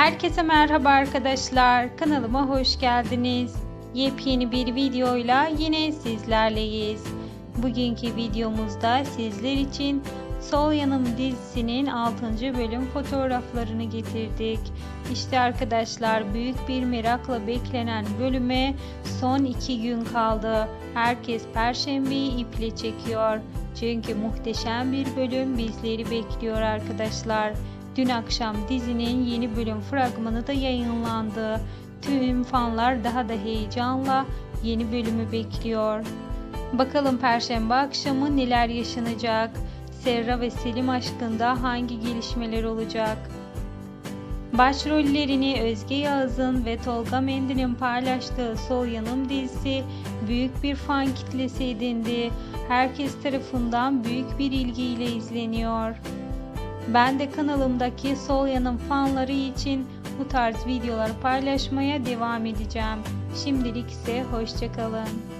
Herkese merhaba arkadaşlar. Kanalıma hoş geldiniz. Yepyeni bir videoyla yine sizlerleyiz. Bugünkü videomuzda sizler için Sol Yanım dizisinin 6. bölüm fotoğraflarını getirdik. İşte arkadaşlar büyük bir merakla beklenen bölüme son 2 gün kaldı. Herkes Perşembeyi iple çekiyor. Çünkü muhteşem bir bölüm bizleri bekliyor arkadaşlar. Dün akşam dizinin yeni bölüm fragmanı da yayınlandı. Tüm fanlar daha da heyecanla yeni bölümü bekliyor. Bakalım perşembe akşamı neler yaşanacak? Serra ve Selim aşkında hangi gelişmeler olacak? Başrollerini Özge Yağız'ın ve Tolga Mendil'in paylaştığı Sol Yanım dizisi büyük bir fan kitlesi edindi. Herkes tarafından büyük bir ilgiyle izleniyor. Ben de kanalımdaki Sol Yanım fanları için bu tarz videolar paylaşmaya devam edeceğim. Şimdilik ise hoşçakalın.